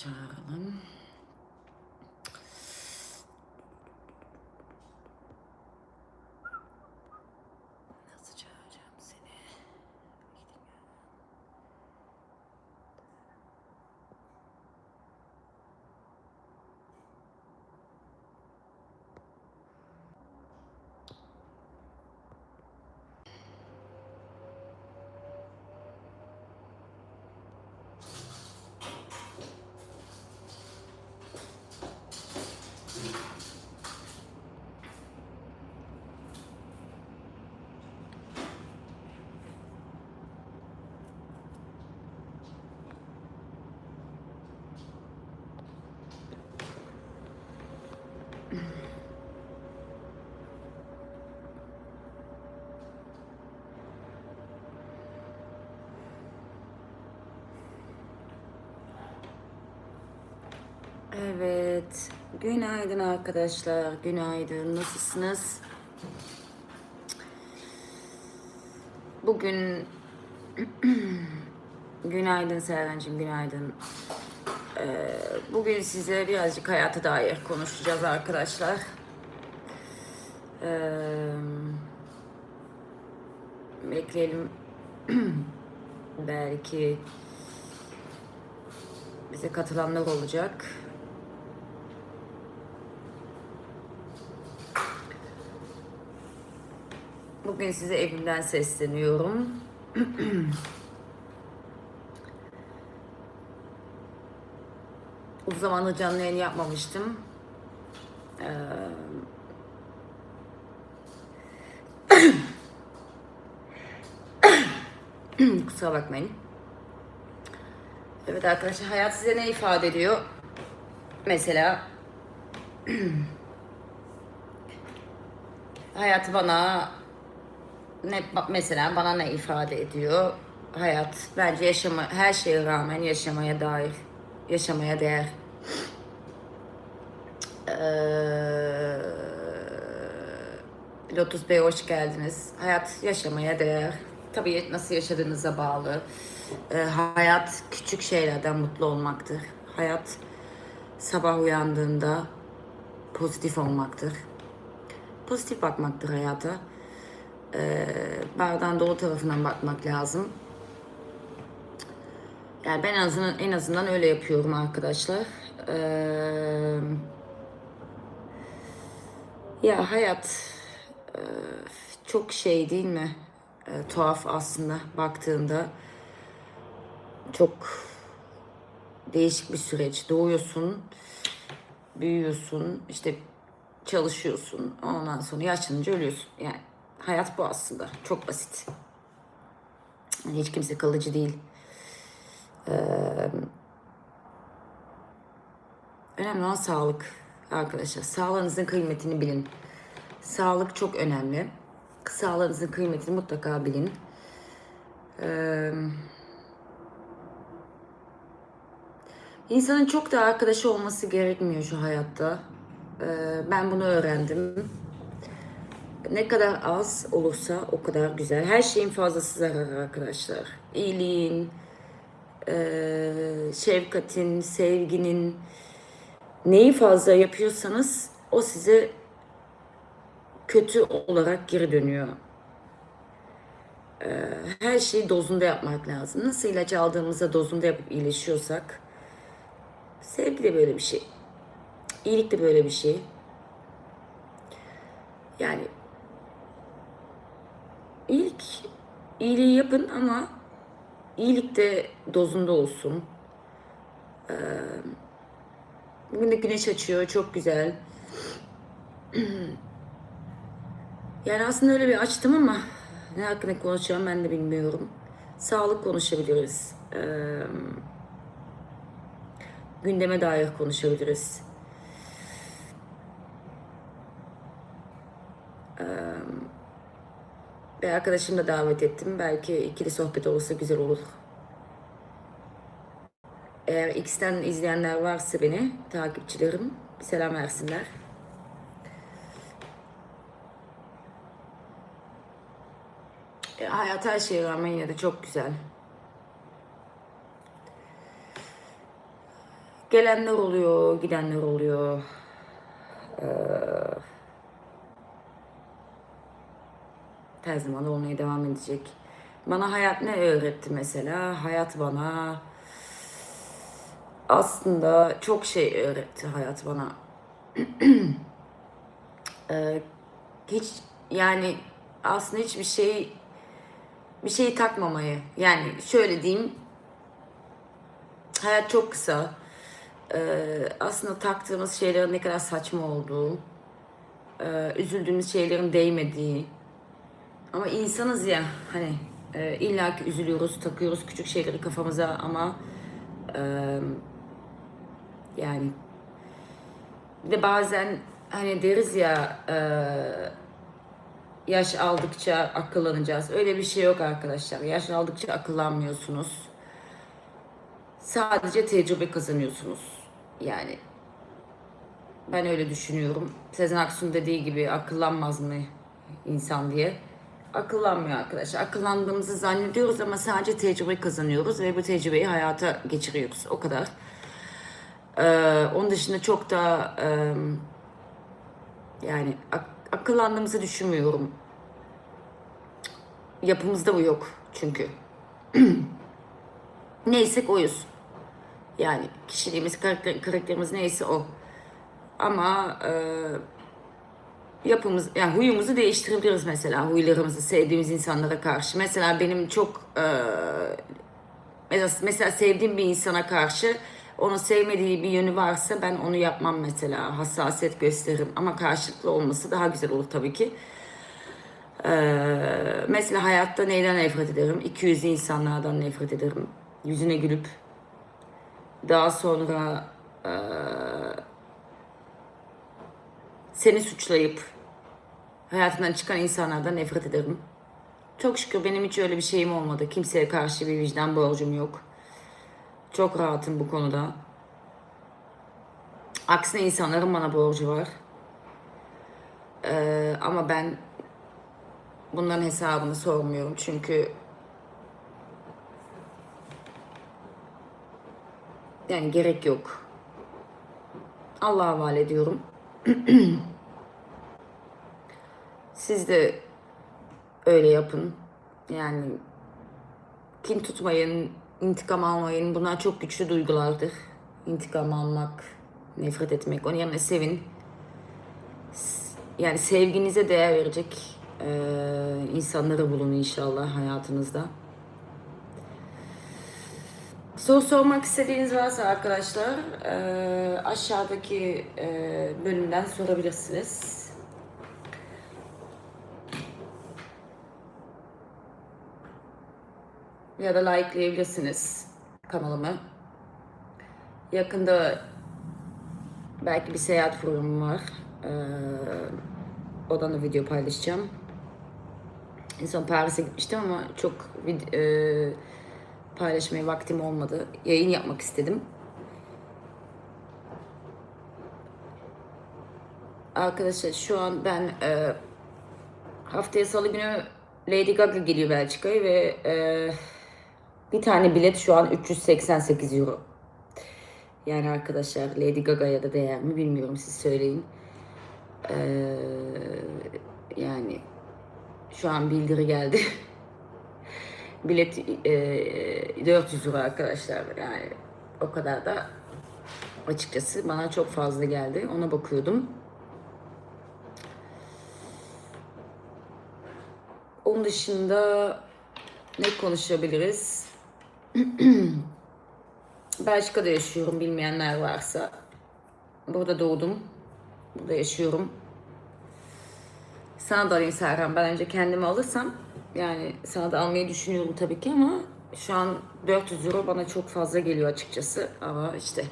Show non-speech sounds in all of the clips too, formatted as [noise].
çağıralım. Nasıl çağıracağım seni? Evet. Günaydın arkadaşlar. Günaydın. Nasılsınız? Bugün [clears throat] günaydın Serhan'cığım günaydın. Ee, bugün size birazcık hayata dair konuşacağız arkadaşlar. Ee, bekleyelim. [clears throat] Belki bize katılanlar olacak. Bugün size evimden sesleniyorum. Uzun zamandır canlı yayın yapmamıştım. Ee, [coughs] Kusura bakmayın. Evet arkadaşlar hayat size ne ifade ediyor? Mesela [coughs] hayat bana ne mesela bana ne ifade ediyor? Hayat bence yaşama her şeye rağmen yaşamaya dair yaşamaya değer. Ee, Lotus Bey hoş geldiniz. Hayat yaşamaya değer. Tabii nasıl yaşadığınıza bağlı. Ee, hayat küçük şeylerden mutlu olmaktır. Hayat sabah uyandığında pozitif olmaktır. Pozitif bakmaktır hayata. Ee, bardağın dolu tarafından bakmak lazım. Yani ben en azından, en azından öyle yapıyorum arkadaşlar. Ee, ya hayat e, çok şey değil mi? E, tuhaf aslında baktığında. Çok değişik bir süreç. Doğuyorsun, büyüyorsun, işte çalışıyorsun. Ondan sonra yaşlanınca ölüyorsun. Yani hayat bu aslında. Çok basit. Hiç kimse kalıcı değil. Önemli olan sağlık arkadaşlar. Sağlığınızın kıymetini bilin. Sağlık çok önemli. Sağlığınızın kıymetini mutlaka bilin. Ee, insanın çok da arkadaşı olması gerekmiyor şu hayatta. Ee, ben bunu öğrendim. Ne kadar az olursa o kadar güzel. Her şeyin fazlası zarar arkadaşlar. İyiliğin, eee, şefkatin, sevginin neyi fazla yapıyorsanız o size kötü olarak geri dönüyor. Eee, her şeyi dozunda yapmak lazım. Nasıl ilaç aldığımızda dozunda yapıp iyileşiyorsak sevgi de böyle bir şey. İyilik de böyle bir şey. Yani iyilik iyiliği yapın ama iyilik de dozunda olsun. Ee, bugün de güneş açıyor. Çok güzel. [clears throat] Yani aslında öyle bir açtım ama ne hakkında konuşacağım ben de bilmiyorum. Sağlık konuşabiliriz. Ee, gündeme dair konuşabiliriz. Bir arkadaşımı da davet ettim. Belki ikili sohbet olursa güzel olur. Eğer X'ten izleyenler varsa beni, takipçilerim selam versinler. E, hayat her şeye rağmen yine de çok güzel. Gelenler oluyor, gidenler oluyor. Ee, her zaman olmaya devam edecek. Bana hayat ne öğretti mesela? Hayat bana aslında çok şey öğretti hayat bana. [clears throat] Ee, hiç yani aslında hiçbir şey bir şeyi takmamayı. Yani şöyle diyeyim. Hayat çok kısa. Ee, aslında taktığımız şeylerin ne kadar saçma olduğu, e, üzüldüğümüz şeylerin değmediği. Ama insanız ya hani e, illaki üzülüyoruz, takıyoruz küçük şeyleri kafamıza ama e, yani bir de bazen hani deriz ya e, yaş aldıkça akıllanacağız. Öyle bir şey yok arkadaşlar. Yaş aldıkça akıllanmıyorsunuz. Sadece tecrübe kazanıyorsunuz. Yani ben öyle düşünüyorum. Sezen Aksu'nun dediği gibi akıllanmaz mı insan diye. Akıllanmıyor arkadaşlar. Akıllandığımızı zannediyoruz ama sadece tecrübe kazanıyoruz ve bu tecrübeyi hayata geçiriyoruz. O kadar. Ee, onun dışında çok da e, yani ak- akıllandığımızı düşünmüyorum. Yapımızda bu yok çünkü. [clears throat] Neysek oyuz. Yani kişiliğimiz, karakter, karakterimiz neyse o. Ama e, yapımız, yani huyumuzu değiştirebiliriz mesela. Huylarımızı sevdiğimiz insanlara karşı. Mesela benim çok e, mesela, mesela sevdiğim bir insana karşı onu sevmediği bir yönü varsa ben onu yapmam mesela. Hassasiyet gösteririm. Ama karşılıklı olması daha güzel olur tabii ki. Ee, mesela hayatta neyden nefret ederim? 200 insanlardan nefret ederim. Yüzüne gülüp daha sonra eee, seni suçlayıp hayatından çıkan insanlardan nefret ederim. Çok şükür benim hiç öyle bir şeyim olmadı. Kimseye karşı bir vicdan borcum yok. Çok rahatım bu konuda. Aksine insanların bana borcu var. Ee, ama ben bunların hesabını sormuyorum. Çünkü yani gerek yok. Allah'a havale ediyorum. [clears throat] Siz de öyle yapın. Yani kin tutmayın, intikam almayın. Bunlar çok güçlü duygulardır. İntikam almak, nefret etmek. Onun yerine sevin. Yani sevginize değer verecek eee, insanları bulun inşallah hayatınızda. Soru sormak istediğiniz varsa arkadaşlar eee, aşağıdaki eee, bölümden sorabilirsiniz. Ya da likelayabilirsiniz kanalımı. Yakında belki bir seyahat programım var. Eee odan da video paylaşacağım. En son Paris'e gitmiştim ama çok eee, paylaşmaya vaktim olmadı. Yayın yapmak istedim. Arkadaşlar şu an ben eee, haftaya salı günü Lady Gaga geliyor Belçika'ya ve eee, bir tane bilet şu an 388 euro. Yani arkadaşlar Lady Gaga'ya da değer mi bilmiyorum siz söyleyin. Eee, yani şu an bildiri geldi. [laughs] Bilet eee 400 euro arkadaşlar. Yani o kadar da açıkçası bana çok fazla geldi. Ona bakıyordum. Onun dışında ne konuşabiliriz? [clears throat] Belçika'da yaşıyorum bilmeyenler varsa. Burada doğdum. Burada yaşıyorum. Sana da alayım Serhan. Ben önce kendimi alırsam yani sana da almayı düşünüyorum tabii ki ama şu an 400 euro bana çok fazla geliyor açıkçası. Ama işte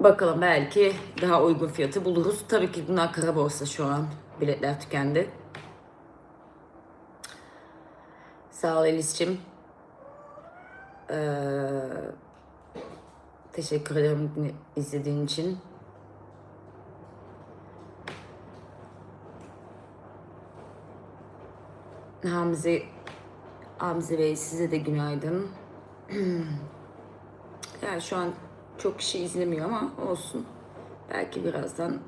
bakalım belki daha uygun fiyatı buluruz. Tabii ki bunlar kara borsa şu an. Biletler tükendi. Sağ ol Elis'cim. Ee, teşekkür ederim izlediğin için. Hamzi Hamzi Bey size de günaydın. [clears throat] Yani şu an çok kişi izlemiyor ama olsun. Belki birazdan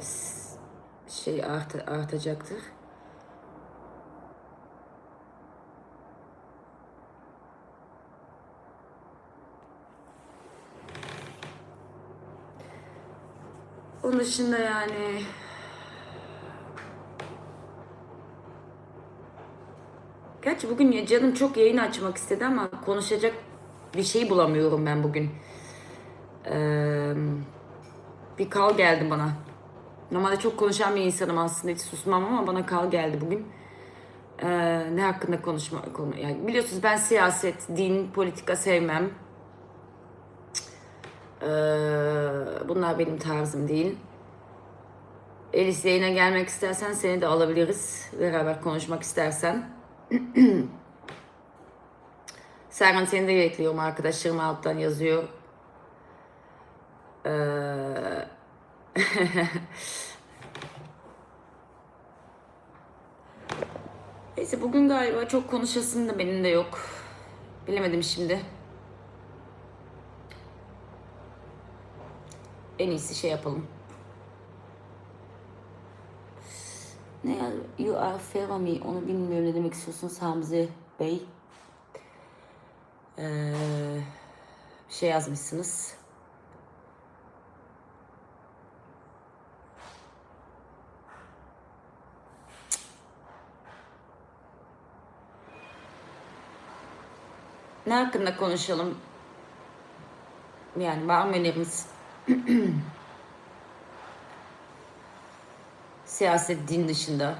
s- şey art, artacaktır. Onun dışında yani Gerçi bugün canım çok yayın açmak istedi ama konuşacak bir şey bulamıyorum ben bugün. Ee, bir kal geldi bana. Normalde çok konuşan bir insanım aslında hiç susmam ama bana kal geldi bugün. Ee, ne hakkında konuşma konu yani biliyorsunuz ben siyaset, din, politika sevmem. Ee, bunlar benim tarzım değil. Elis yayına gelmek istersen seni de alabiliriz. Beraber konuşmak istersen. [clears throat] Serhan seni de bekliyorum. Arkadaşlarım alttan yazıyor. Ee... [laughs] Neyse bugün galiba çok konuşasın da benim de yok. Bilemedim şimdi. En iyisi şey yapalım. Ne ya? You are Ferami. Onu bilmiyorum ne demek istiyorsunuz Hamze Bey. Ee, şey yazmışsınız. Ne hakkında konuşalım? Yani var mı öneriniz? [clears throat] Siyaset, din dışında.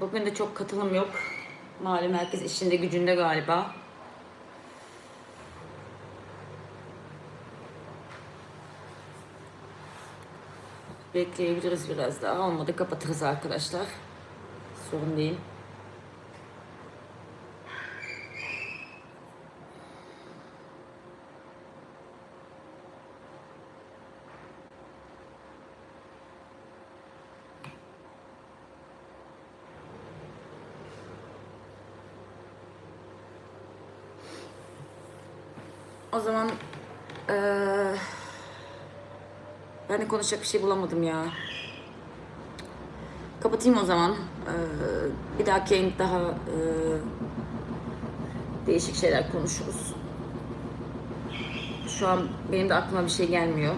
Bugün de çok katılım yok. Malum herkes işinde gücünde galiba. Bekleyebiliriz biraz daha. Olmadı kapatırız arkadaşlar. Sorun değil. O zaman eee ben de konuşacak bir şey bulamadım ya. Kapatayım o zaman. Eee, bir dahaki yayın daha eee, değişik şeyler konuşuruz. Şu an benim de aklıma bir şey gelmiyor.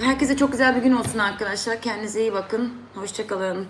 Herkese çok güzel bir gün olsun arkadaşlar. Kendinize iyi bakın. Hoşçakalın.